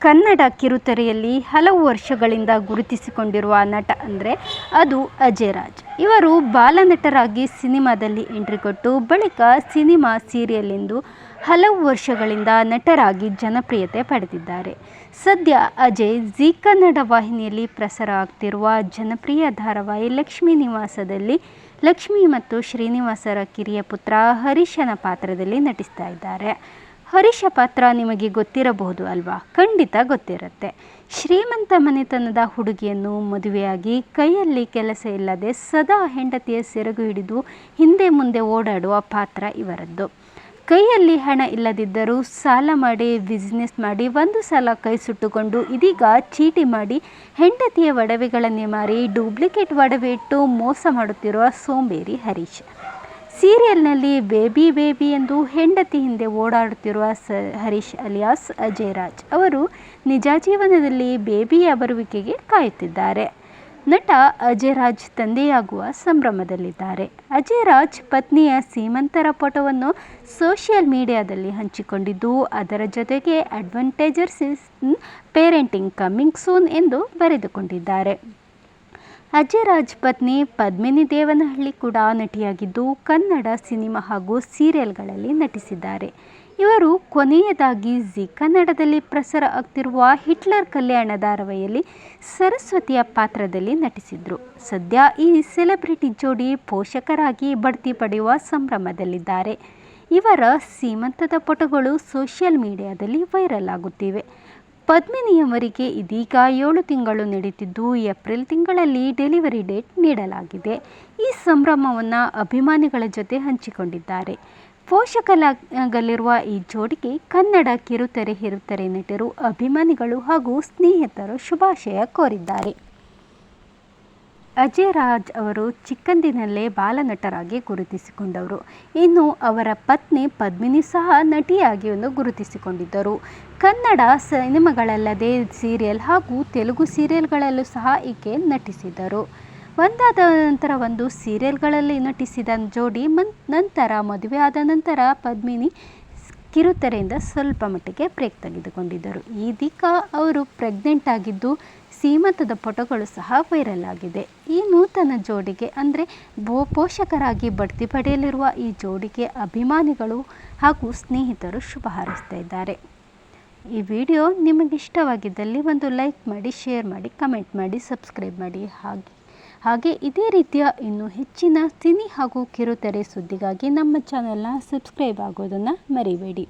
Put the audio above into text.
ಕನ್ನಡ ಕಿರುತೆರೆಯಲ್ಲಿ ಹಲವು ವರ್ಷಗಳಿಂದ ಗುರುತಿಸಿಕೊಂಡಿರುವ ನಟ ಅಂದರೆ ಅದು ಅಜಯ್ ರಾಜ್. ಇವರು ಬಾಲನಟರಾಗಿ ಸಿನಿಮಾದಲ್ಲಿ ಎಂಟ್ರಿ ಕೊಟ್ಟು ಬಳಿಕ ಸಿನಿಮಾ ಸೀರಿಯಲ್ ಎಂದು ಹಲವು ವರ್ಷಗಳಿಂದ ನಟರಾಗಿ ಜನಪ್ರಿಯತೆ ಪಡೆದಿದ್ದಾರೆ. ಸದ್ಯ ಅಜಯ್ ಜಿ ಕನ್ನಡ ವಾಹಿನಿಯಲ್ಲಿ ಪ್ರಸಾರ ಆಗ್ತಿರುವ ಜನಪ್ರಿಯ ಧಾರಾವಾಹಿ ಲಕ್ಷ್ಮೀ ನಿವಾಸದಲ್ಲಿ ಲಕ್ಷ್ಮಿ ಮತ್ತು ಶ್ರೀನಿವಾಸರ ಕಿರಿಯ ಪುತ್ರ ಹರೀಶನ ಪಾತ್ರದಲ್ಲಿ ನಟಿಸ್ತಾ ಇದ್ದಾರೆ. ಹರೀಶ ಪಾತ್ರ ನಿಮಗೆ ಗೊತ್ತಿರಬಹುದು ಅಲ್ವಾ? ಖಂಡಿತ ಗೊತ್ತಿರುತ್ತೆ. ಶ್ರೀಮಂತ ಮನೆತನದ ಹುಡುಗಿಯನ್ನು ಮದುವೆಯಾಗಿ ಕೈಯಲ್ಲಿ ಕೆಲಸ ಇಲ್ಲದೆ ಸದಾ ಹೆಂಡತಿಯ ಸೆರಗು ಹಿಡಿದು ಹಿಂದೆ ಮುಂದೆ ಓಡಾಡುವ ಪಾತ್ರ ಇವರದ್ದು. ಕೈಯಲ್ಲಿ ಹಣ ಇಲ್ಲದಿದ್ದರೂ ಸಾಲ ಮಾಡಿ ಬಿಸ್ನೆಸ್ ಮಾಡಿ, ಒಂದು ಸಲ ಕೈ ಸುಟ್ಟುಕೊಂಡು ಇದೀಗ ಚೀಟಿ ಮಾಡಿ ಹೆಂಡತಿಯ ಒಡವೆಗಳನ್ನೇ ಮಾರಿ ಡೂಪ್ಲಿಕೇಟ್ ಒಡವೆ ಇಟ್ಟು ಮೋಸ ಮಾಡುತ್ತಿರುವ ಸೋಂಬೇರಿ ಹರೀಶ್. ಸೀರಿಯಲ್ನಲ್ಲಿ ಬೇಬಿ ಬೇಬಿ ಎಂದು ಹೆಂಡತಿ ಹಿಂದೆ ಓಡಾಡುತ್ತಿರುವ ಸ ಹರೀಶ್ ಅಲಿಯಾಸ್, ಅಜಯರಾಜ್ ಅವರು ನಿಜ ಜೀವನದಲ್ಲಿ ಬೇಬಿಯ ಬರುವಿಕೆಗೆ ಕಾಯುತ್ತಿದ್ದಾರೆ. ನಟ ಅಜಯರಾಜ್ ತಂದೆಯಾಗುವ ಸಂಭ್ರಮದಲ್ಲಿದ್ದಾರೆ. ಅಜಯರಾಜ್ ಪತ್ನಿಯ ಸೀಮಂತರ ಫೋಟೋವನ್ನು ಸೋಷಿಯಲ್ ಮೀಡಿಯಾದಲ್ಲಿ ಹಂಚಿಕೊಂಡಿದ್ದು, ಅದರ ಜೊತೆಗೆ advantages is parenting coming soon ಎಂದು ಬರೆದುಕೊಂಡಿದ್ದಾರೆ. ಅಜಯ್ ರಾಜ್ ಪತ್ನಿ ಪದ್ಮಿನಿ ದೇವನಹಳ್ಳಿ ಕೂಡ ನಟಿಯಾಗಿದ್ದು ಕನ್ನಡ ಸಿನಿಮಾ ಹಾಗೂ ಸೀರಿಯಲ್ಗಳಲ್ಲಿ ನಟಿಸಿದ್ದಾರೆ. ಇವರು ಕೊನೆಯದಾಗಿ ಜಿ ಕನ್ನಡದಲ್ಲಿ ಪ್ರಸಾರ ಆಗ್ತಿರುವ ಹಿಟ್ಲರ್ ಕಲ್ಯಾಣ ಧಾರಾವಾಹಿಯಲ್ಲಿ ಸರಸ್ವತಿಯ ಪಾತ್ರದಲ್ಲಿ ನಟಿಸಿದರು. ಸದ್ಯ ಈ ಸೆಲೆಬ್ರಿಟಿ ಜೋಡಿ ಪೋಷಕರಾಗಿ ಬಡ್ತಿ ಪಡೆಯುವ ಸಂಭ್ರಮದಲ್ಲಿದ್ದಾರೆ. ಇವರ ಸೀಮಂತದ ಫೋಟೋಗಳು ಸೋಷಿಯಲ್ ಮೀಡಿಯಾದಲ್ಲಿ ವೈರಲ್ ಆಗುತ್ತಿವೆ. ಪದ್ಮಿನಿಯವರಿಗೆ ಇದೀಗ ಏಳು ತಿಂಗಳು ನಡೀತಿದ್ದು ಏಪ್ರಿಲ್ ತಿಂಗಳಲ್ಲಿ ಡೆಲಿವರಿ ಡೇಟ್ ನೀಡಲಾಗಿದೆ. ಈ ಸಂಭ್ರಮವನ್ನು ಅಭಿಮಾನಿಗಳ ಜೊತೆ ಹಂಚಿಕೊಂಡಿದ್ದಾರೆ. ಪೋಷಕಲಾಗಲಿರುವ ಈ ಜೋಡಿಗೆ ಕನ್ನಡ ಕಿರುತೆರೆ ಹಿರುತೆರೆ ನಟರು, ಅಭಿಮಾನಿಗಳು ಹಾಗೂ ಸ್ನೇಹಿತರು ಶುಭಾಶಯ ಕೋರಿದ್ದಾರೆ. ಅಜಯ್ ರಾಜ್ ಅವರು ಚಿಕ್ಕಂದಿನಲ್ಲೇ ಬಾಲನಟರಾಗಿ ಗುರುತಿಸಿಕೊಂಡವರು. ಇನ್ನು ಅವರ ಪತ್ನಿ ಪದ್ಮಿನಿ ಸಹ ನಟಿಯಾಗಿ ಒಂದು ಗುರುತಿಸಿಕೊಂಡಿದ್ದರು. ಕನ್ನಡ ಸಿನಿಮಾಗಳಲ್ಲದೆ ಸೀರಿಯಲ್ ಹಾಗೂ ತೆಲುಗು ಸೀರಿಯಲ್ಗಳಲ್ಲೂ ಸಹ ಈಕೆ ನಟಿಸಿದರು ಒಂದಾದ ನಂತರ ಒಂದು ಸೀರಿಯಲ್ಗಳಲ್ಲಿ ನಟಿಸಿದ ಜೋಡಿ ಮನ್, ನಂತರ ಮದುವೆ ಆದ ನಂತರ ಪದ್ಮಿನಿ ಕಿರುತೆರೆಯಿಂದ ಸ್ವಲ್ಪ ಮಟ್ಟಿಗೆ ಬ್ರೇಕ್ ತೆಗೆದುಕೊಂಡಿದ್ದರು. ಇದೀಗ ಅವರು ಪ್ರೆಗ್ನೆಂಟ್ ಆಗಿದ್ದು ಸೀಮಂತದ ಫೋಟೋಗಳು ಸಹ ವೈರಲ್ ಆಗಿದೆ. ಈ ನೂತನ ಜೋಡಿಗೆ ಅಂದರೆ ಬೋ ಪೋಷಕರಾಗಿ ಬಡ್ತಿ ಪಡೆಯಲಿರುವ ಈ ಜೋಡಿಗೆ ಅಭಿಮಾನಿಗಳು ಹಾಗೂ ಸ್ನೇಹಿತರು ಶುಭ ಹಾರೈಸ್ತಾ ಇದ್ದಾರೆ. ಈ ವಿಡಿಯೋ ನಿಮಗಿಷ್ಟವಾಗಿದ್ದಲ್ಲಿ ಒಂದು ಲೈಕ್ ಮಾಡಿ ಶೇರ್ ಮಾಡಿ ಕಮೆಂಟ್ ಮಾಡಿ ಸಬ್ಸ್ಕ್ರೈಬ್ ಮಾಡಿ. ಹಾಗೆ ಹಾಗೆ ಇದೇ ರೀತಿಯ ಇನ್ನೂ ಹೆಚ್ಚಿನ ಸಿನಿ ಹಾಗೂ ಕಿರುತೆರೆ ಸುದ್ದಿಗಾಗಿ ನಮ್ಮ ಚಾನೆಲ್ನ ಸಬ್ಸ್ಕ್ರೈಬ್ ಆಗೋದನ್ನು ಮರಿಬೇಡಿ.